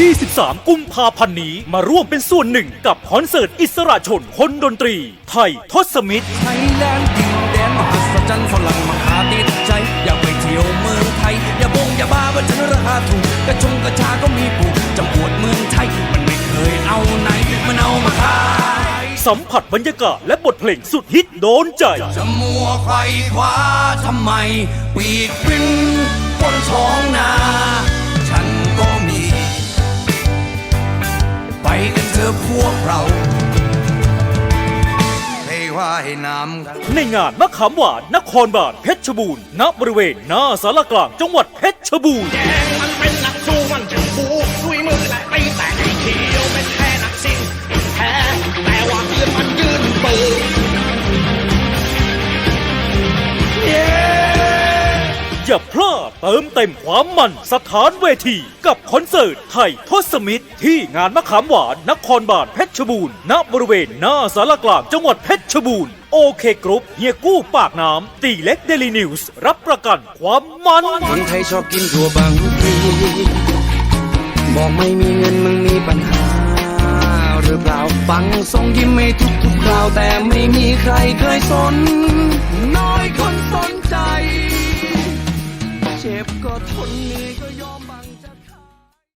23 กุมภาพันธ์นี้มาร่วมเป็นส่วนหนึ่งกับคอนเสิร์ตอิสระชนคนดนตรี ไทยทศมิตรไทยแลนด์ดินแดนมหัศจรรย์ฝรั่งมาหาติดใจ อยากไปเที่ยวเมืองไทย อย่าบงอย่าบ้าว่าฉันราคาถูกกระชงกระชาก็มีปลูกจำปวดเมืองไทย มันไม่เคยเอาไหนมันเอามาขายสัมผัสบรรยากาศและบทเพลงสุดฮิตโดนใจ จะมัวไขว่คว้าทำไมปีกบิน อพวกเราให้ว่าให้น้ำกัน ในงานมะขามหวานนครบาลเพชรบูรณ์ณบริเวณหน้าสารกลางจังหวัดเพชรบูรณ์ แดงมันเป็น อย่าพลาดเติมเต็มความมันสถานเวที กับคอนเสิร์ตไทยทศมิตร ที่งานมะขามหวานนครบาลเพชรบูรณ์ณบริเวณหน้าสารกลางจังหวัดเพชรบูรณ์โอเคกรุ๊ปเฮียกู้ปากน้ำ ตีเล็กเดลินิวส์รับประกันความมันคนไทยชอบกินถั่วบางพลีบอกไม่มีเงินมึงมีปัญหา หรือเปล่าฟังทรงยิ้มไม่ทุกทุกคราวแต่ไม่มีใครเคยสน น้อยคนสน็ทนนี้ก็ยอมบาง